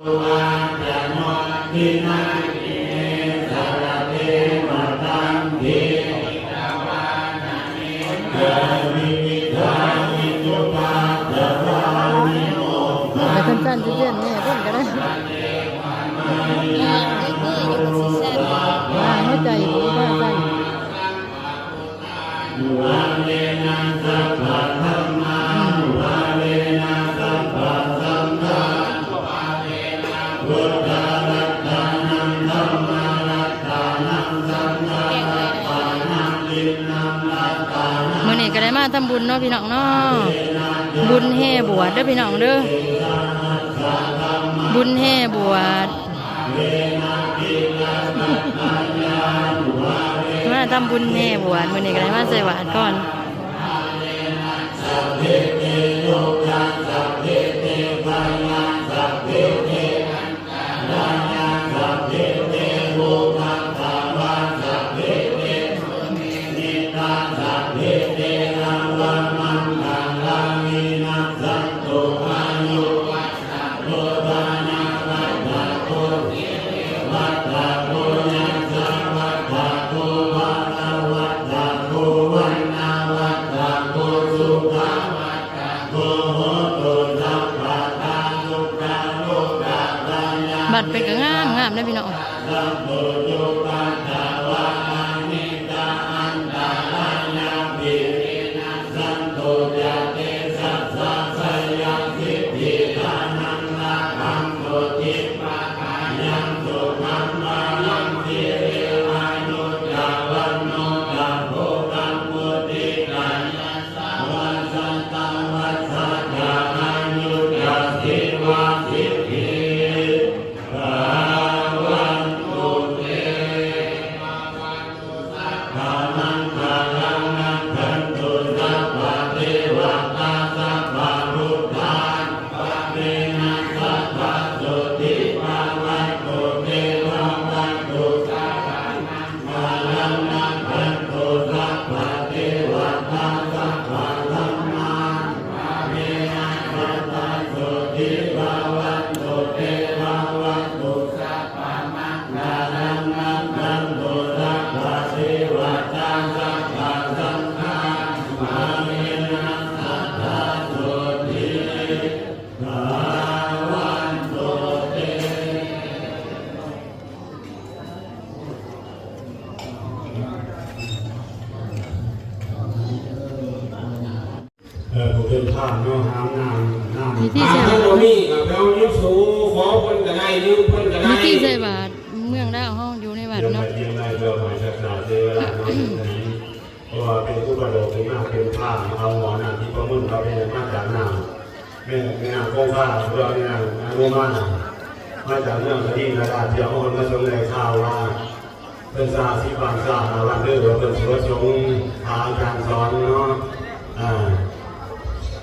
ไป นี้ก็ได้มาทำบุญเนาะพี่น้องเนาะบุญแห่บวชเด้อพี่น้องเด้อบุญแห่บวชมาทำบุญแห่บวชมือนี้ก็ได้มาใส่บานก่อน บัตรเป็นก็งามงามได้พี่น้อง เออผมเป็นผ่านเนาะหามน้ำน้ำมีที่ที่ใส่ใช่บาตรบ่มีกับเรายุสูขอเพิ่นาตรเมืองดาวเฮาอยู่ในวัด เดี๋ยวไปเนาะเรียนอะไรเดี๋ยวหมายศาสนาเทวราชเนาะเพราะว่าเป็นผู้ประโลกเป็นมากเป็นผ้าเอาหัวหน้าที่ประมุ่นเขาเป็นมาจากน้ำแม่แม่นางโค้งผ้าเพื่อแม่นางอนุมามาจากเมืองกระดิ่งกราเดี๋ยวคนมาชมในข่าวว่าเป็นซาสิบางซาวันเดือดเป็นสวดชงทางการสอนเนาะอ่า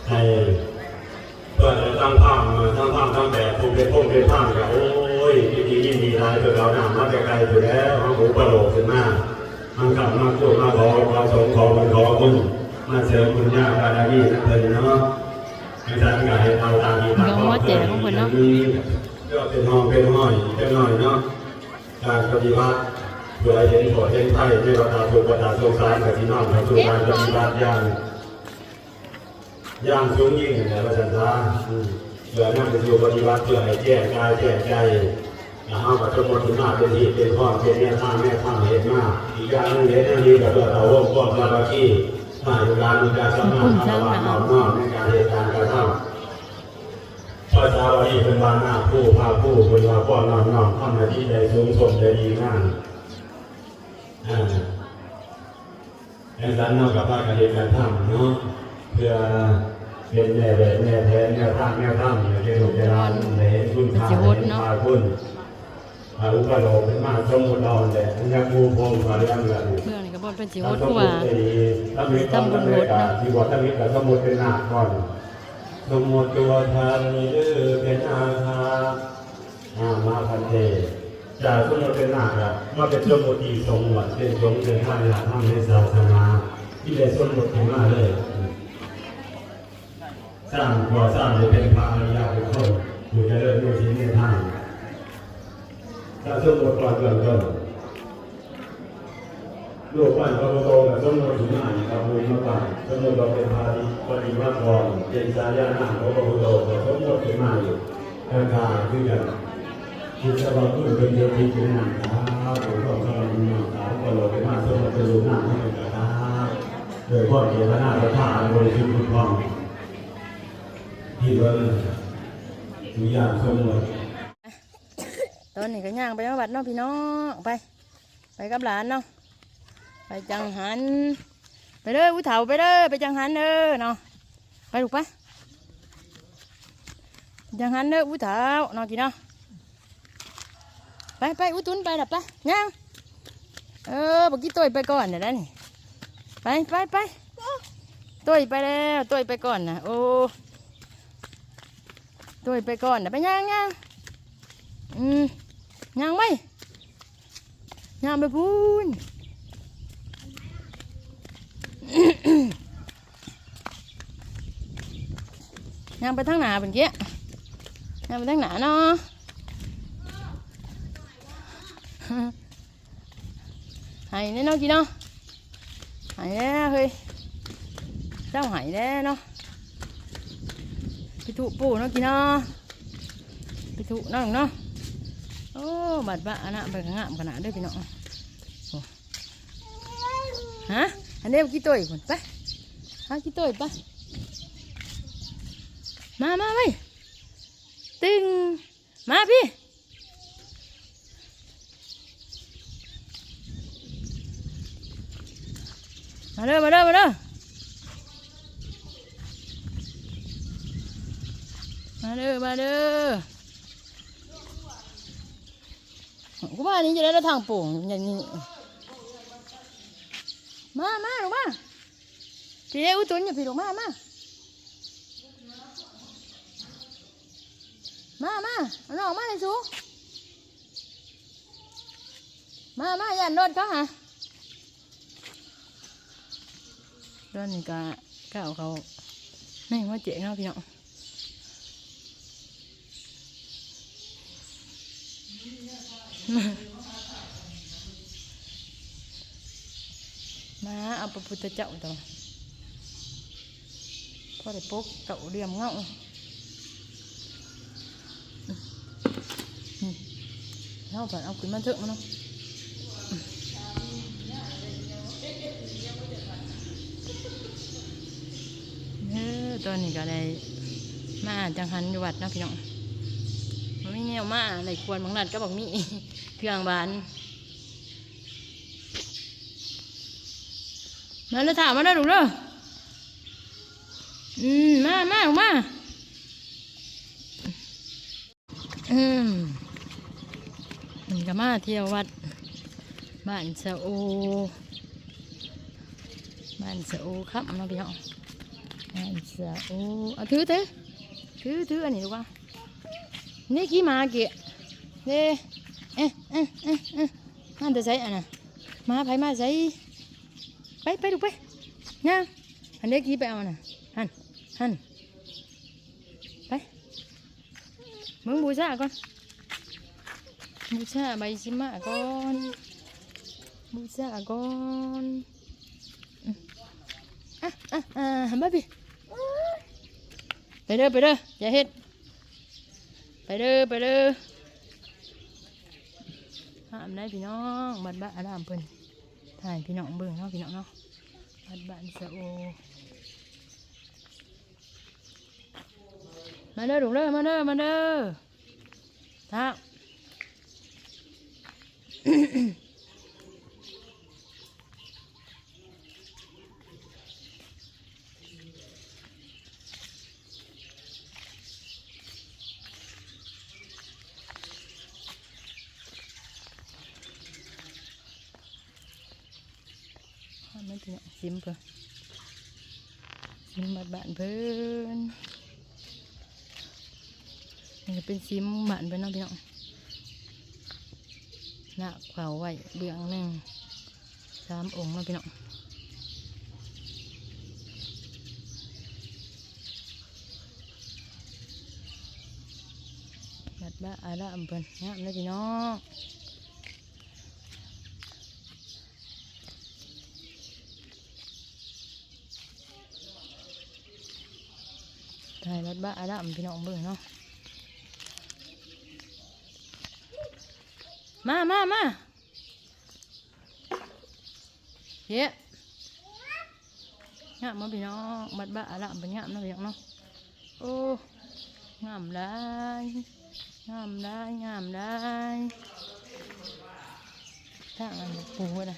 ให้ ทั้งภาพมาตั้งภาพตั้งแบบภูมิเป็นพงเป็นภาพกับโอ้ยยินดียินดีลายตัวเราหน้ามาไกลๆอยู่แล้วมาหูประโลกขึ้นมามันกลับมาตัวมาขอมาสงขอมันขอคุณมาเสริมคุณย่าบารมีนั่นเองเนาะอาจารย์ก็ให้เอาตามที่ตามก็เป็นห้องเป็นห้อยเป็นหน่อยเนาะการปฏิบัติเพื่อเห็นผลเห็นไทยในประกาศสุประกาสงสารกับพี่น้องกับสู่การปฏิบัติอย่าง ย่างสูงยิ่งในพระสันตาเพื่อนั่งไปสู่ปฏิบัติเพื่อให้แจ้งกายแจ้งใจนะฮะปัจจุบันที่มาเป็นที่เป็นข้อเป็นเนี่ยข้างแม่ข้างเห็นมากอีกอย่างนึงเห็นอันนี้ก็เพื่อเราร่วมความสามัคคีมาดูการมีการสมานภาวะนอมน้อมในการเหตุการกระทำภาษาบาลีเป็นวาหน้าผู้พาผู้เป็นวาป้อนนอมน้อมทำหน้าที่ใดสูงส่งใดดีงามอ่าแอนสันนอกกับภาคการเรียนการทำเนาะ เพื่อเป็นแนวแบบแนวแทนแนวทางแนวทางอย่างที่ถูกเวลาในเห็นคุณค่าเห็นค่าคุณอาอุปโลกเป็นมากสมมุติเราแต่ยังมูพงมาเรื่องกันเมืองนี่ก็บ่เป็นสิถ้าฮดสมกมว่าติถ้ามีความตั้งใจที่บอกถ้ามีแต่สมมติเป็นหน้าก่อนสมมติตัวทานนี้ดื้อเป็นอาคาอามาพันเทจากสมมติเป็นหน้าครับว่าเป็นสมมติสมวัติเป็นสมเป็นท่านหลักธรรมในศาสนาที่ได้สมมติขึ้นมาเลยส ร้างก่อสร้างจะเป็นพระอริยบุคคลอยู่จะเลิศด้วยชิ้นในทางสมมติก่อนเกิดต้นลูกบ้านเขาโตกับสมมติถึงอ่านกับมูลมาก่อนสมมติเราเป็นพาดีปฏิมาก่อนเป็นสายาหน้าเขาโตกับสมมติถึงมาอยู่ราคาคือกันคิดสบายก็เป็นเดียวที่เป็นหนังครับผมก็กำลังหนังครับก็เราไปมาสมมติเป็นหน้าให้กันครับโดยพ่อเจ้าหน้าประธานบริสุทธิ์คุณพ่อ ที่ว่าทุกอย่างสมมติตอนนี้ก็ย่างไปมาบัดเนาะพี่น้องไป ไปกับหลานเนาะไปจังหัน ไปเด้ออุ้เฒ่าไปเด้อไปจังหันเด้อเนาะไปลูกไปจังหันเด้ออุ้เฒ่าเนาะกี่เนาะไปไปอุ้ตุนไปดับไปย่างเออบอกกี้ตัวไปก่อนเดี๋ยวนะนี่ไปไปไปตัวไปแล้วตัวไปก่อนนะโอ้ ตัวไปก่อนนะไปย่างย่างอืมย่างไหมย่างไปพูนย่างไปทางหนาเป็นเกี้ยย่างไปทางหนาเนาะหายแน่เนาะกี่เนาะหายแน่เฮ้ยเจ้าหายแน่เนาะ ไปถูปูเนาะกี่เนาะไปถูเนาะเนาะโอ้บาดบะอันนะไปงามขนาดด้วยพี่น้องฮะอันนี้กี่ตัวอีกคนไปหากี่ตัวอีกไปมามาไปตึงมาพี่มาเด้อมาเด้อมาเด้อ มาเด้อ มาเด้อกูว่านี่จะได้ทางโป่งอย่างนี้ มามาลูกมาพี่เอ้ยอุ้ยตุนอย่าพี่ลูกมามามามาเอาน้องมาเลยสูมามาอย่ารถเขาหะตอนนี้ก็ก้าวเขาในหัวเจ๋งเนาะพี่น้อง มาเอาพระพุทธเจ้าตัวพอได้ปุ๊กเก่าเรียมเงาเอาผ่านเอาขึ้นมาเถอะมาเนาะเออตอนนี้ก็ได้มาจังหันอยู่วัดนะพี่น้อง ไม่แนวมาอะไรควรบางนัดก็บอกมีเครื่องบานมาแล้วถามมาได้หรือเด้ออืมมามาออกมาอืมมันก็มาเที่ยววัดบ้านสะโอบ้านสะโอครับเนาพี่น้องอันเสียโอ้เอาถือถือถือถืออันนี้ดีกว่า นี่กี่หมาเกี่ยเด้เอ๊ะเอ๊ะเอ๊ะเอ๊ะนั่นจะใส่อันน่ะมาไปมาใส่ไปไปดูไปย่างอันนี้กี่ไปเอาน่ะหันหันไปมึงบูชาก่อนบูชาใบชิมะก่อนบูชาก่อนอะอะอะหันมาพี่ไปเด้อไปเด้ออย่าเฮ็ด ไปเด้อไปเด้อห้ามได้พี่น้องบัดบ้านอารามเพิ่นถ่ายพี่น้องเบิ่งเนาะพี่น้องเนาะบัดบ้านสะโอมาเด้อลูกเด้อมาเด้อมาเด้อท้า ทำไม่ถึงซิมเพื่อซิมบัดบ้านเพิ่อนนี่เป็นซิมบ้านเพิ่นเน้องพี่น้องหน้าเผาไว้เบื้องหนึ่งสามองค์น้องพี่น้องบัดบ้าอาละอำเพิ่นงามเลยพี่น้อง ถ่ายรถบ้าอะละพี่น้องเบิ่งเนาะมามามาเฮ้งามมาพี่น้องบัดบ้าอะละเป็นงามเนาะพี่น้องเนาะโอ้งามได้งามได้งามได้ถ้างอันนี้ปูนะ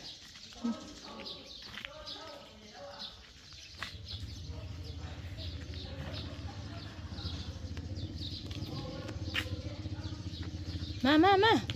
Mama.